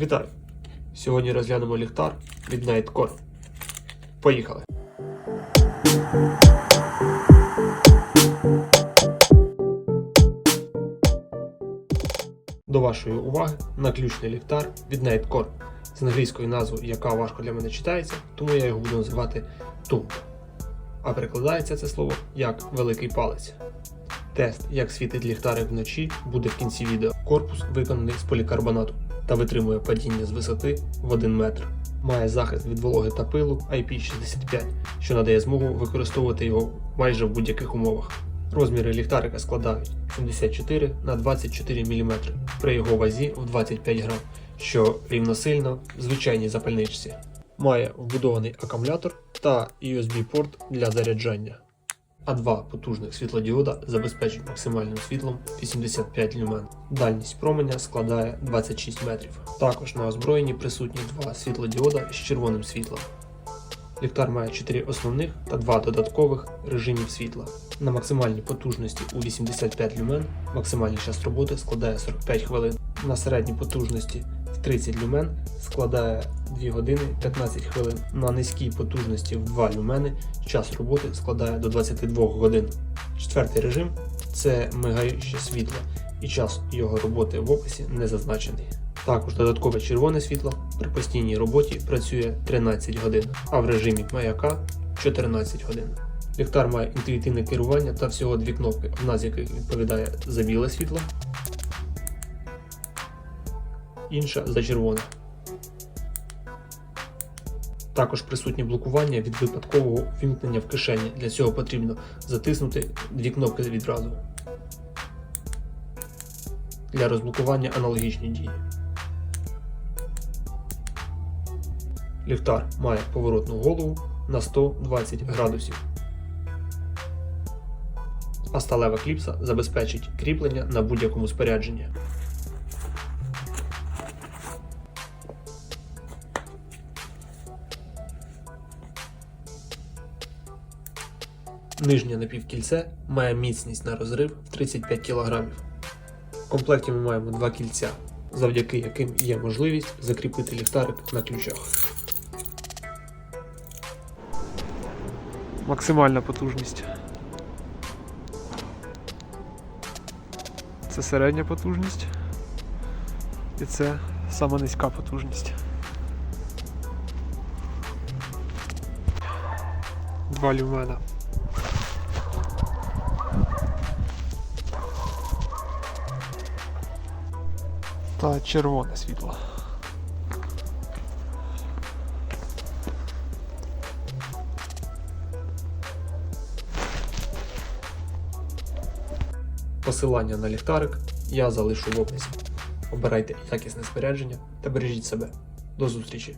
Вітаю! Сьогодні розглянемо ліхтар від Nightcore. Поїхали! До вашої уваги наключний ліхтар від Nightcore з англійською назвою, яка важко для мене читається, тому я його буду називати Тум. А перекладається це слово як великий палець. Тест, як світить ліхтарик вночі, буде в кінці відео. Корпус виконаний з полікарбонату та витримує падіння з висоти в 1 метр. Має захист від вологи та пилу IP65, що надає змогу використовувати його майже в будь-яких умовах. Розміри ліхтарика складають 74 на 24 мм при його вазі в 25 грам, що рівносильно звичайній запальничці. Має вбудований акумулятор та USB-порт для заряджання а два потужних світлодіода забезпечують максимальним світлом 85 люмен. Дальність променя складає 26 метрів. Також на озброєнні присутні два світлодіода з червоним світлом. Ліхтар має 4 основних та 2 додаткових режимів світла. На максимальній потужності у 85 люмен максимальний час роботи складає 45 хвилин. На середній потужності в 30 люмен складає 2 години 15 хвилин. На низькій потужності в 2 люмени час роботи складає до 22 годин. Четвертий режим це мигаюче світло, і час його роботи в описі не зазначений. Також додаткове червоне світло при постійній роботі працює 13 годин, а в режимі маяка 14 годин. Ліхтар має інтуїтивне керування та всього дві кнопки, одна з яких відповідає за біле світло, інша за червоне. Також присутнє блокування від випадкового вімкнення в кишені. Для цього потрібно затиснути дві кнопки відразу. Для розблокування аналогічні дії. Ліхтар має поворотну голову на 120 градусів. А сталева кліпса забезпечить кріплення на будь-якому спорядженні. Нижнє напівкільце має міцність на розрив 35 кг. В комплекті ми маємо два кільця, завдяки яким є можливість закріпити ліхтарик на ключах. Максимальна потужність. Це середня потужність. І це сама низька потужність. Два люмена. Та червоне світло. Посилання на ліхтарик я залишу в описі. Обирайте якісне спорядження та бережіть себе. До зустрічі!